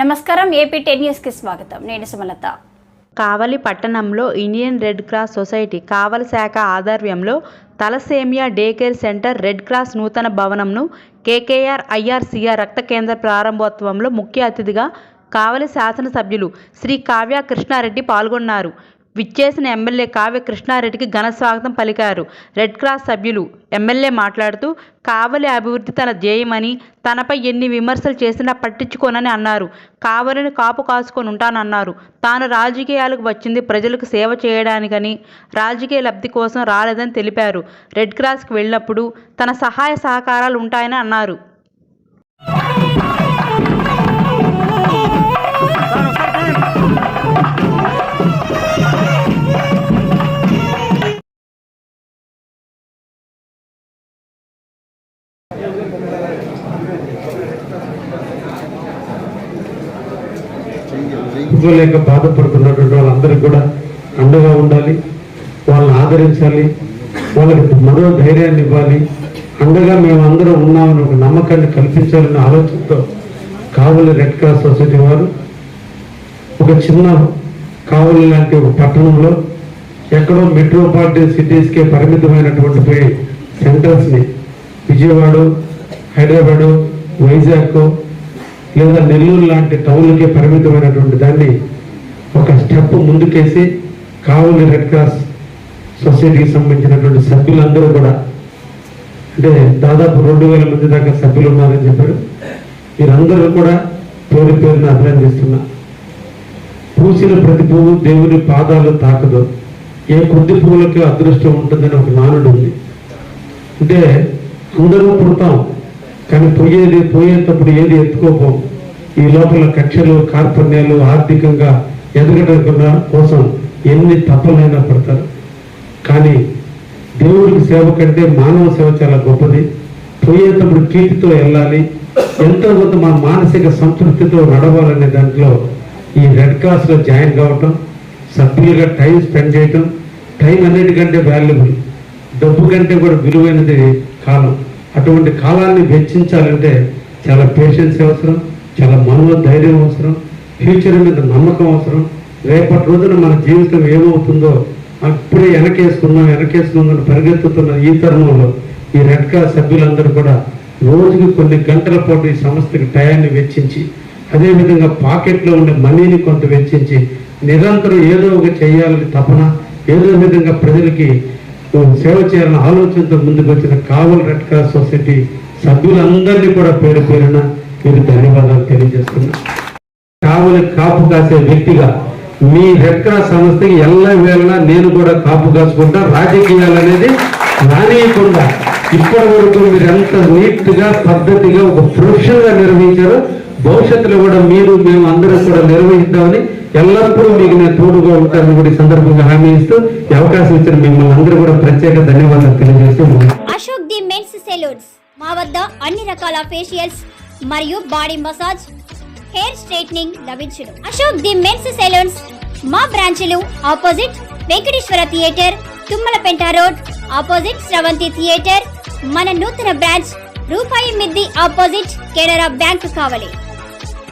నమస్కారం AP ten న్యూస్కి స్వాగతం. నేను సుమలత. కావలి పట్టణంలో Indian Red Cross Society Kavali శాఖ ఆధ్వర్యంలో thalassemia day care centre Red Cross నూతన భవనంను కేకేఆర్ ఐఆర్సీఆర్ రక్త కేంద్ర ప్రారంభోత్సవంలో ముఖ్య అతిథిగా కావలి శాసనసభ్యులు శ్రీ కావ్య కృష్ణారెడ్డి పాల్గొన్నారు. విచ్చేసిన ఎమ్మెల్యే కావ్య కృష్ణారెడ్డికి ఘన స్వాగతం పలికారు. రెడ్ క్రాస్ సభ్యులు ఎమ్మెల్యే మాట్లాడుతూ కావలి అభివృద్ధి తన ధ్యేయమని తనపై ఎన్ని విమర్శలు చేసినా పట్టించుకోనని అన్నారు. కావలిని కాపు కాసుకొని ఉంటానన్నారు. తాను రాజకీయాలకు వచ్చింది ప్రజలకు సేవ చేయడానికని రాజకీయ లబ్ధి కోసం రాలేదని తెలిపారు. రెడ్ క్రాస్కి వెళ్ళినప్పుడు తన సహాయ సహకారాలు ఉంటాయని అన్నారు. లేక బాధపడుతున్నటువంటి వాళ్ళందరికీ కూడా అండగా ఉండాలి వాళ్ళని ఆదరించాలి వాళ్ళకి మరో ధైర్యాన్ని ఇవ్వాలి. అండగా మేమందరం ఉన్నామని ఒక నమ్మకాన్ని కల్పించాలనే ఆలోచనతో కావలి రెడ్ క్రాస్ సొసైటీ వారు ఒక చిన్న కావలి లాంటి ఒక పట్టణంలో ఎక్కడో మెట్రోపాలిటన్ సిటీస్కే పరిమితమైనటువంటి సెంటర్స్ని విజయవాడ హైదరాబాదు వైజాగ్ లేదా నెల్లూరు లాంటి టౌన్లకే పరిమితమైనటువంటి దాన్ని ఒక స్టెప్ ముందుకేసి కావలి రెడ్ క్రాస్ సొసైటీకి సంబంధించినటువంటి సభ్యులందరూ కూడా అంటే దాదాపు రెండు వేల మంది దాకా సభ్యులు ఉన్నారని చెప్పారు వీరందరూ కూడా పేరు పేరుని అభినందిస్తున్నా. పూసిన ప్రతి పువ్వు దేవుని పాదాలు తాకదు. ఏ కొద్ది పువ్వులకి అదృష్టం ఉంటుందని ఒక నానుడు ఉంది. అంటే అందరూ పుడతాం. కానీ పోయేది పోయేటప్పుడు ఏది ఎత్తుకోపోం ఈ లోపల కక్షలు కార్పణ్యాలు ఆర్థికంగా ఎదగడం కోసం ఎన్ని తప్పలైనా పడతారు. కానీ దేవుడికి సేవ కంటే మానవ సేవ చాలా గొప్పది. పోయేటప్పుడు కీర్తితో వెళ్ళాలి. ఎంతో కొంత మా మానసిక సంతృప్తితో నడవాలనే దాంట్లో ఈ రెడ్ క్రాస్లో జాయిన్ కావటం సభ్యులుగా టైం స్పెండ్ చేయటం టైం అన్నిటికంటే వాల్యుబుల్. డబ్బు కంటే కూడా విలువైనది కాలం. అటువంటి కాలాన్ని వెచ్చించాలంటే చాలా పేషెన్స్ అవసరం చాలా మనోధైర్యం అవసరం ఫ్యూచర్ మీద నమ్మకం అవసరం. రేపటి రోజున మన జీవితం ఏమవుతుందో అప్పుడే వెనకేసుకుందాం వెనకేసుకుందాం పరిగెత్తుతున్న ఈ తరుణంలో ఈ రెడ్ క్రాస్ సభ్యులందరూ కూడా రోజుకి కొన్ని గంటల పాటు ఈ సంస్థకి టయాన్ని వెచ్చించి అదేవిధంగా పాకెట్లో ఉండే మనీని కొంత వెచ్చించి నిరంతరం ఏదో ఒక చేయాలని తపన ఏదో విధంగా ప్రజలకి సేవ చేయాలన్న ఆలోచనతో ముందుకు వచ్చిన కావల్ రెడ్ క్రాస్ సొసైటీ సభ్యులందరినీ కూడా పేరు పేరున మీరు ధన్యవాదాలు తెలియజేస్తున్నా. కావలి కాపు కాసే వ్యక్తిగా మీ రెడ్ క్రాస్ సంస్థకి ఎల్ల వేళ నేను కూడా కాపు కాసుకుంటా. రాజకీయాలు అనేది రానియకుండా ఇప్పటి వరకు మీరు ఎంత నీట్గా పద్ధతిగా ఒక ప్రొఫెషన్గా నిర్వహించారో భవిష్యత్తులో కూడా మీరు మేము అందరం కూడా నిర్వహిద్దామని ఎల్లప్పుడూ మీకు నేను తోడుగా ఉంటానని కూడా ఈ సందర్భంగా హామీ ఇస్తూ ఈ అవకాశం ఇచ్చిన మిమ్మల్ని అందరూ కూడా ప్రత్యేక ధన్యవాదాలు తెలియజేస్తూ అశోక్ ది మెన్స్ సెలూన్స్. మా వద్ద అన్ని రకాల ఫేషియల్స్ మరియు బాడీ మసాజ్ హెయిర్ స్ట్రైట్నింగ్ లభించును. అశోక్ ది మెన్స్ సెలూన్స్ మా బ్రాంచ్లు opposite Venkateswara theatre Tummalapenta road opposite Sravanthi theatre. మన నూతన బ్రాంచ్ రూపాయి మిద్ది ఆపోజిట్ కెనరా బ్యాంక్ కావలి.